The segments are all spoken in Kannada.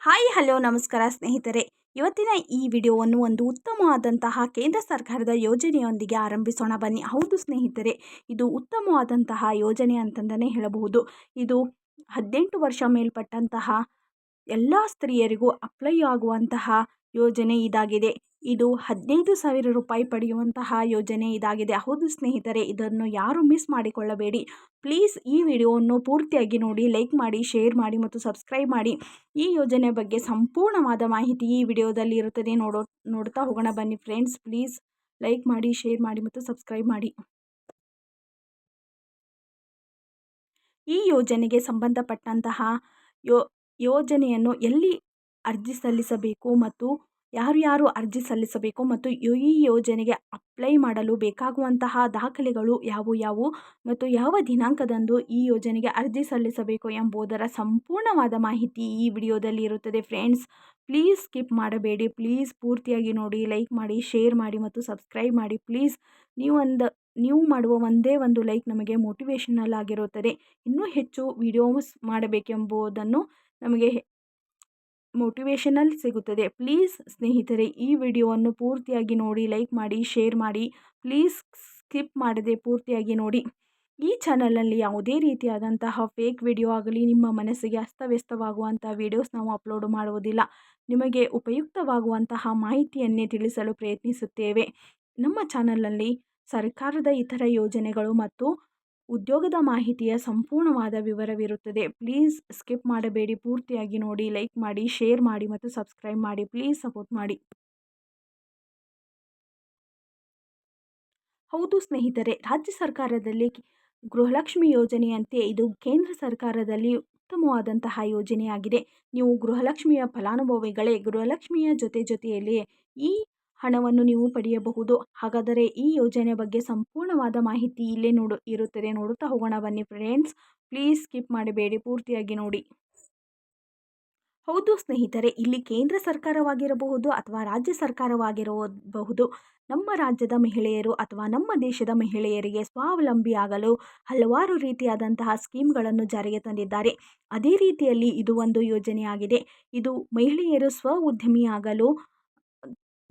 ಹಾಯ್, ಹಲೋ, ನಮಸ್ಕಾರ ಸ್ನೇಹಿತರೆ. ಇವತ್ತಿನ ಈ ವಿಡಿಯೋವನ್ನು ಒಂದು ಉತ್ತಮವಾದಂತಹ ಕೇಂದ್ರ ಸರ್ಕಾರದ ಯೋಜನೆಯೊಂದಿಗೆ ಆರಂಭಿಸೋಣ ಬನ್ನಿ. ಹೌದು ಸ್ನೇಹಿತರೆ, ಇದು ಉತ್ತಮವಾದಂತಹ ಯೋಜನೆ ಅಂತಂದನೇ ಹೇಳಬಹುದು. ಇದು ಹದಿನೆಂಟು ವರ್ಷ ಮೇಲ್ಪಟ್ಟಂತಹ ಎಲ್ಲ ಸ್ತ್ರೀಯರಿಗೂ ಅಪ್ಲೈ ಆಗುವಂತಹ ಯೋಜನೆ ಇದಾಗಿದೆ. ಇದು ಹದಿನೈದು ಸಾವಿರ ರೂಪಾಯಿ ಪಡೆಯುವಂತಹ ಯೋಜನೆ ಇದಾಗಿದೆ. ಹೌದು ಸ್ನೇಹಿತರೆ, ಇದನ್ನು ಯಾರು ಮಿಸ್ ಮಾಡಿಕೊಳ್ಳಬೇಡಿ. ಪ್ಲೀಸ್ ಈ ವಿಡಿಯೋವನ್ನು ಪೂರ್ತಿಯಾಗಿ ನೋಡಿ, ಲೈಕ್ ಮಾಡಿ, ಶೇರ್ ಮಾಡಿ ಮತ್ತು ಸಬ್ಸ್ಕ್ರೈಬ್ ಮಾಡಿ. ಈ ಯೋಜನೆ ಬಗ್ಗೆ ಸಂಪೂರ್ಣವಾದ ಮಾಹಿತಿ ಈ ವಿಡಿಯೋದಲ್ಲಿ ಇರುತ್ತದೆ. ನೋಡೋ, ನೋಡ್ತಾ ಹೋಗೋಣ ಬನ್ನಿ ಫ್ರೆಂಡ್ಸ್. ಪ್ಲೀಸ್ ಲೈಕ್ ಮಾಡಿ, ಶೇರ್ ಮಾಡಿ ಮತ್ತು ಸಬ್ಸ್ಕ್ರೈಬ್ ಮಾಡಿ. ಈ ಯೋಜನೆಗೆ ಸಂಬಂಧಪಟ್ಟಂತಹ ಯೋ, ಯೋಜನೆಯನ್ನು ಎಲ್ಲಿ ಅರ್ಜಿ ಸಲ್ಲಿಸಬೇಕು ಮತ್ತು ಯಾರು ಯಾರು ಅರ್ಜಿ ಸಲ್ಲಿಸಬೇಕು ಮತ್ತು ಈ ಯೋಜನೆಗೆ ಅಪ್ಲೈ ಮಾಡಲು ಬೇಕಾಗುವಂತಹ ದಾಖಲೆಗಳು ಯಾವುವು ಮತ್ತು ಯಾವ ದಿನಾಂಕದಂದು ಈ ಯೋಜನೆಗೆ ಅರ್ಜಿ ಸಲ್ಲಿಸಬೇಕು ಎಂಬುದರ ಸಂಪೂರ್ಣವಾದ ಮಾಹಿತಿ ಈ ವಿಡಿಯೋದಲ್ಲಿ ಇರುತ್ತದೆ ಫ್ರೆಂಡ್ಸ್. ಪ್ಲೀಸ್ ಸ್ಕಿಪ್ ಮಾಡಬೇಡಿ, ಪ್ಲೀಸ್ ಪೂರ್ತಿಯಾಗಿ ನೋಡಿ, ಲೈಕ್ ಮಾಡಿ, ಶೇರ್ ಮಾಡಿ ಮತ್ತು ಸಬ್ಸ್ಕ್ರೈಬ್ ಮಾಡಿ. ಪ್ಲೀಸ್ ನೀವು ಒಂದು ನೀವು ಮಾಡುವ ಒಂದೇ ಒಂದು ಲೈಕ್ ನಮಗೆ ಮೋಟಿವೇಶನಲ್ ಆಗಿರುತ್ತದೆ. ಇನ್ನೂ ಹೆಚ್ಚು ವಿಡಿಯೋಸ್ ಮಾಡಬೇಕೆಂಬುದನ್ನು ನಮಗೆ ಮೋಟಿವೇಶನಲ್ ಸಿಗುತ್ತದೆ. ಪ್ಲೀಸ್ ಸ್ನೇಹಿತರೆ, ಈ ವಿಡಿಯೋವನ್ನು ಪೂರ್ತಿಯಾಗಿ ನೋಡಿ ಲೈಕ್ ಮಾಡಿ ಶೇರ್ ಮಾಡಿ ಪ್ಲೀಸ್ ಸ್ಕಿಪ್ ಮಾಡದೆ ಪೂರ್ತಿಯಾಗಿ ನೋಡಿ. ಈ ಚಾನಲಲ್ಲಿ ಯಾವುದೇ ರೀತಿಯಾದಂತಹ ಫೇಕ್ ವಿಡಿಯೋ ಆಗಲಿ, ನಿಮ್ಮ ಮನಸ್ಸಿಗೆ ಅಸ್ತವ್ಯಸ್ತವಾಗುವಂಥ ವಿಡಿಯೋಸ್ ನಾವು ಅಪ್ಲೋಡ್ ಮಾಡುವುದಿಲ್ಲ. ನಿಮಗೆ ಉಪಯುಕ್ತವಾಗುವಂತಹ ಮಾಹಿತಿಯನ್ನೇ ತಿಳಿಸಲು ಪ್ರಯತ್ನಿಸುತ್ತೇವೆ. ನಮ್ಮ ಚಾನಲಲ್ಲಿ ಸರ್ಕಾರದ ಇತರ ಯೋಜನೆಗಳು ಮತ್ತು ಉದ್ಯೋಗದ ಮಾಹಿತಿಯ ಸಂಪೂರ್ಣವಾದ ವಿವರವಿರುತ್ತದೆ. ಪ್ಲೀಸ್ ಸ್ಕಿಪ್ ಮಾಡಬೇಡಿ, ಪೂರ್ತಿಯಾಗಿ ನೋಡಿ, ಲೈಕ್ ಮಾಡಿ, ಶೇರ್ ಮಾಡಿ ಮತ್ತು ಸಬ್ಸ್ಕ್ರೈಬ್ ಮಾಡಿ. ಪ್ಲೀಸ್ ಸಪೋರ್ಟ್ ಮಾಡಿ. ಹೌದು ಸ್ನೇಹಿತರೆ, ರಾಜ್ಯ ಸರ್ಕಾರದಲ್ಲಿ ಗೃಹಲಕ್ಷ್ಮಿ ಯೋಜನೆಯಂತೆ ಇದು ಕೇಂದ್ರ ಸರ್ಕಾರದಲ್ಲಿ ಉತ್ತಮವಾದಂತಹ ಯೋಜನೆಯಾಗಿದೆ. ನೀವು ಗೃಹಲಕ್ಷ್ಮಿಯ ಫಲಾನುಭವಿಗಳೇ, ಗೃಹಲಕ್ಷ್ಮಿಯ ಜೊತೆ ಜೊತೆಯಲ್ಲಿ ಈ ಹಣವನ್ನು ನೀವು ಪಡೆಯಬಹುದು. ಹಾಗಾದರೆ ಈ ಯೋಜನೆ ಬಗ್ಗೆ ಸಂಪೂರ್ಣವಾದ ಮಾಹಿತಿ ಇಲ್ಲೇ ನೋಡು, ಇರುತ್ತದೆ. ನೋಡುತ್ತಾ ಹೋಗೋಣ. ಬನ್ನಿ ಫ್ರೆಂಡ್ಸ್ ಪ್ಲೀಸ್ ಸ್ಕಿಪ್ ಮಾಡಬೇಡಿ. ಪೂರ್ತಿಯಾಗಿ ನೋಡಿ. ಹೌದು ಸ್ನೇಹಿತರೆ, ಇಲ್ಲಿ ಕೇಂದ್ರ ಸರ್ಕಾರವಾಗಿರಬಹುದು ಅಥವಾ ರಾಜ್ಯ ಸರ್ಕಾರವಾಗಿರಬಹುದು. ನಮ್ಮ ರಾಜ್ಯದ ಮಹಿಳೆಯರು ಅಥವಾ ನಮ್ಮ ದೇಶದ ಮಹಿಳೆಯರಿಗೆ ಸ್ವಾವಲಂಬಿಯಾಗಲು ಹಲವಾರು ರೀತಿಯಾದಂತಹ ಸ್ಕೀಮ್ಗಳನ್ನು ಜಾರಿಗೆ ತಂದಿದ್ದಾರೆ. ಅದೇ ರೀತಿಯಲ್ಲಿ ಇದು ಒಂದು ಯೋಜನೆಯಾಗಿದೆ. ಇದು ಮಹಿಳೆಯರು ಸ್ವ ಉದ್ಯಮಿಯಾಗಲು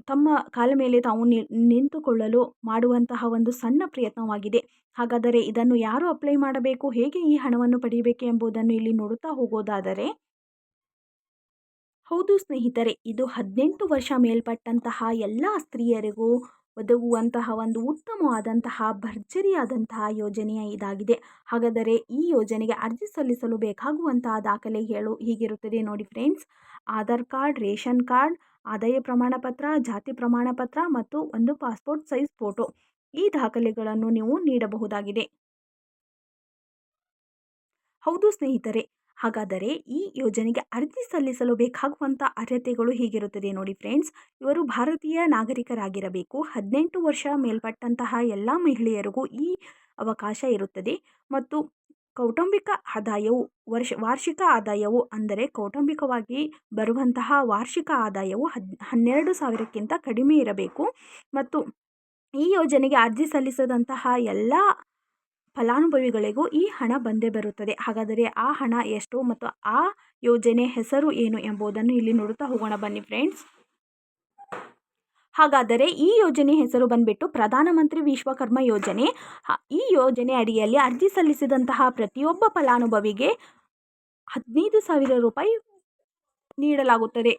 ತಮ್ಮ ಕಾಲ ಮೇಲೆ ತಾವು ನಿಂತುಕೊಳ್ಳಲು ಮಾಡುವಂತಹ ಒಂದು ಸಣ್ಣ ಪ್ರಯತ್ನವಾಗಿದೆ. ಹಾಗಾದರೆ ಇದನ್ನು ಯಾರು ಅಪ್ಲೈ ಮಾಡಬೇಕು? ಹೇಗೆ ಈ ಹಣವನ್ನು ಪಡೆಯಬೇಕು ಎಂಬುದನ್ನು ಇಲ್ಲಿ ನೋಡುತ್ತಾ ಹೋಗೋದಾದರೆ ಹೌದು ಸ್ನೇಹಿತರೆ, ಇದು ಹದಿನೆಂಟು ವರ್ಷ ಮೇಲ್ಪಟ್ಟಂತಹ ಎಲ್ಲ ಸ್ತ್ರೀಯರಿಗೂ ಒದಗುವಂತಹ ಒಂದು ಉತ್ತಮವಾದಂತಹ, ಭರ್ಜರಿಯಾದಂತಹ ಯೋಜನೆಯ ಇದಾಗಿದೆ. ಹಾಗಾದರೆ ಈ ಯೋಜನೆಗೆ ಅರ್ಜಿ ಸಲ್ಲಿಸಲು ಬೇಕಾಗುವಂತಹ ದಾಖಲೆ ಹೇಳು, ಹೀಗಿರುತ್ತದೆ ನೋಡಿ friends. Aadhaar card, ration card, ಆದಾಯ ಪ್ರಮಾಣ ಪತ್ರ ಜಾತಿ ಪ್ರಮಾಣ ಪತ್ರ ಮತ್ತು ಒಂದು ಪಾಸ್ಪೋರ್ಟ್ ಸೈಜ್ ಫೋಟೋ. ಈ ದಾಖಲೆಗಳನ್ನು ನೀವು ನೀಡಬಹುದಾಗಿದೆ. ಹೌದು ಸ್ನೇಹಿತರೆ, ಹಾಗಾದರೆ ಈ ಯೋಜನೆಗೆ ಅರ್ಜಿ ಸಲ್ಲಿಸಲು ಬೇಕಾಗುವಂಥ ಅರ್ಹತೆಗಳು ಹೀಗಿರುತ್ತದೆ ನೋಡಿ ಫ್ರೆಂಡ್ಸ್. ಇವರು ಭಾರತೀಯ ನಾಗರಿಕರಾಗಿರಬೇಕು. ಹದಿನೆಂಟು ವರ್ಷ ಮೇಲ್ಪಟ್ಟಂತಹ ಎಲ್ಲ ಮಹಿಳೆಯರಿಗೂ ಈ ಅವಕಾಶ ಇರುತ್ತದೆ. ಮತ್ತು ಕೌಟುಂಬಿಕ ಆದಾಯವು, ವರ್ಷ, ವಾರ್ಷಿಕ ಆದಾಯವು ಅಂದರೆ ಕೌಟುಂಬಿಕವಾಗಿ ಬರುವಂತಹ ವಾರ್ಷಿಕ ಆದಾಯವು ಹದ್, ಹನ್ನೆರಡು ಸಾವಿರಕ್ಕಿಂತ ಕಡಿಮೆ ಇರಬೇಕು. ಮತ್ತು ಈ ಯೋಜನೆಗೆ ಅರ್ಜಿ ಸಲ್ಲಿಸದಂತಹ ಎಲ್ಲ ಫಲಾನುಭವಿಗಳಿಗೂ ಈ ಹಣ ಬಂದೇ ಬರುತ್ತದೆ. ಹಾಗಾದರೆ ಆ ಹಣ ಎಷ್ಟು ಮತ್ತು ಆ ಯೋಜನೆ ಹೆಸರು ಏನು ಎಂಬುದನ್ನು ಇಲ್ಲಿ ನೋಡುತ್ತಾ ಹೋಗೋಣ ಬನ್ನಿ ಫ್ರೆಂಡ್ಸ್. ಹಾಗಾದರೆ ಈ ಯೋಜನೆ ಹೆಸರು ಬಂದ್ಬಿಟ್ಟು ಪ್ರಧಾನಮಂತ್ರಿ ವಿಶ್ವಕರ್ಮ ಯೋಜನೆ. ಈ ಯೋಜನೆ ಅಡಿಯಲ್ಲಿ ಅರ್ಜಿ ಸಲ್ಲಿಸಿದಂತಹ ಪ್ರತಿಯೊಬ್ಬ ಫಲಾನುಭವಿಗೆ ಹದಿನೈದು ಸಾವಿರ ರೂಪಾಯಿ ನೀಡಲಾಗುತ್ತದೆ.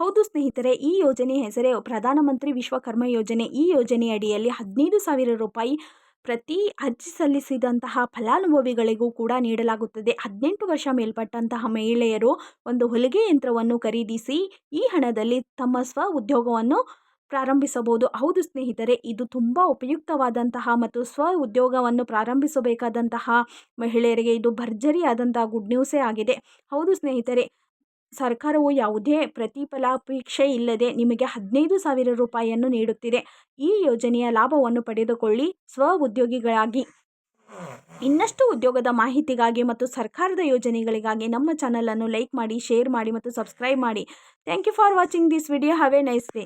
ಹೌದು ಸ್ನೇಹಿತರೆ, ಈ ಯೋಜನೆ ಹೆಸರೇ ಪ್ರಧಾನಮಂತ್ರಿ ವಿಶ್ವಕರ್ಮ ಯೋಜನೆ. ಈ ಯೋಜನೆ ಅಡಿಯಲ್ಲಿ ಹದಿನೈದು ಸಾವಿರ ರೂಪಾಯಿ ಪ್ರತಿ ಅರ್ಜಿ ಸಲ್ಲಿಸಿದಂತಹ ಫಲಾನುಭವಿಗಳಿಗೂ ಕೂಡ ನೀಡಲಾಗುತ್ತದೆ. ಹದಿನೆಂಟು ವರ್ಷ ಮೇಲ್ಪಟ್ಟಂತಹ ಮಹಿಳೆಯರು ಒಂದು ಹೊಲಿಗೆ ಯಂತ್ರವನ್ನು ಖರೀದಿಸಿ ಈ ಹಣದಲ್ಲಿ ತಮ್ಮ ಸ್ವ ಉದ್ಯೋಗವನ್ನು ಪ್ರಾರಂಭಿಸಬಹುದು. ಹೌದು ಸ್ನೇಹಿತರೆ, ಇದು ತುಂಬ ಉಪಯುಕ್ತವಾದಂತಹ ಮತ್ತು ಸ್ವ ಉದ್ಯೋಗವನ್ನು ಪ್ರಾರಂಭಿಸಬೇಕಾದಂತಹ ಮಹಿಳೆಯರಿಗೆ ಇದು ಭರ್ಜರಿಯಾದಂತಹ ಗುಡ್ ನ್ಯೂಸೇ ಆಗಿದೆ. ಹೌದು ಸ್ನೇಹಿತರೆ ಸರ್ಕಾರವು ಯಾವುದೇ ಪ್ರತಿಫಲಾಪೇಕ್ಷೆ ಇಲ್ಲದೆ ನಿಮಗೆ ಹದಿನೈದು ಸಾವಿರ ರೂಪಾಯಿಯನ್ನು ನೀಡುತ್ತಿದೆ. ಈ ಯೋಜನೆಯ ಲಾಭವನ್ನು ಪಡೆದುಕೊಳ್ಳಿ. ಸ್ವ ಉದ್ಯೋಗಿಗಳಾಗಿ. ಇನ್ನಷ್ಟು ಉದ್ಯೋಗದ ಮಾಹಿತಿಗಾಗಿ ಮತ್ತು ಸರ್ಕಾರದ ಯೋಜನೆಗಳಿಗಾಗಿ ನಮ್ಮ ಚಾನಲನ್ನು ಲೈಕ್ ಮಾಡಿ, ಶೇರ್ ಮಾಡಿ ಮತ್ತು ಸಬ್ಸ್ಕ್ರೈಬ್ ಮಾಡಿ. Thank you for watching this video. Have a nice day.